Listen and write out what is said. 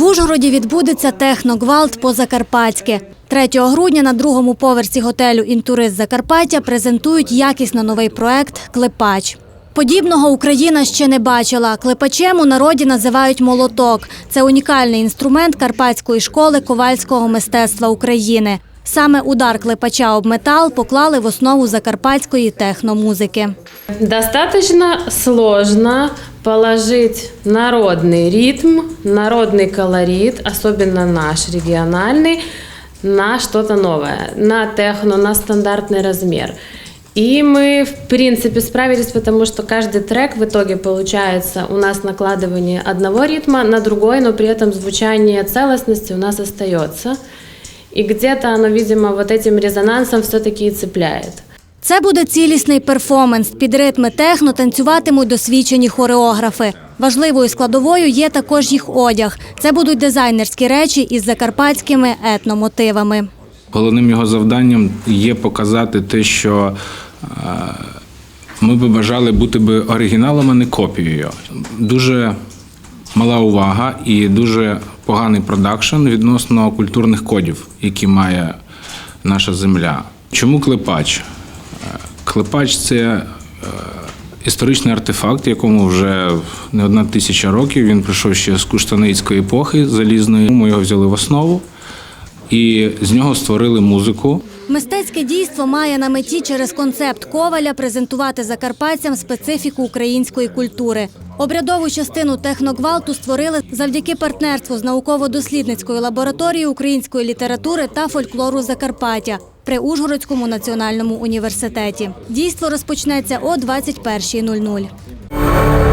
Ужгороді відбудеться техногвалт по-закарпатськи. 3 грудня на другому поверсі готелю «Інтурист Закарпаття» презентують якісно новий проект «Клепач». Подібного Україна ще не бачила. Клепачем у народі називають молоток. Це унікальний інструмент Карпатської школи ковальського мистецтва України. Саме удар клепача об метал поклали в основу закарпатської техномузики. Достаточно сложно положить народный ритм, народный колорит, особенно наш региональный, на что-то новое, на техно, на стандартный размер. И мы, в принципе, справились, потому что каждый трек в итоге получается у нас накладывание одного ритма на другой, но при этом звучание целостности у нас остается. И где-то оно, видимо, вот этим резонансом все-таки и цепляет. Це буде цілісний перформанс. Під ритми техно танцюватимуть досвідчені хореографи. Важливою складовою є також їх одяг. Це будуть дизайнерські речі із закарпатськими етномотивами. Головним його завданням є показати те, що е, ми би бажали бути би оригіналом, а не копією. Дуже мала увага і дуже поганий продакшн відносно культурних кодів, які має наша земля. Чому клепач? Клепач це е, історичний артефакт, якому вже не одна тисяча років. Він прийшов ще з куштаницької епохи залізної. Ми його взяли в основу і з нього створили музику. Мистецьке дійство має на меті через концепт коваля презентувати закарпатцям специфіку української культури. Обрядову частину техногвалту створили завдяки партнерству з науково-дослідницькою лабораторією української літератури та фольклору Закарпаття при Ужгородському національному університеті. Дійство розпочнеться о 21.00.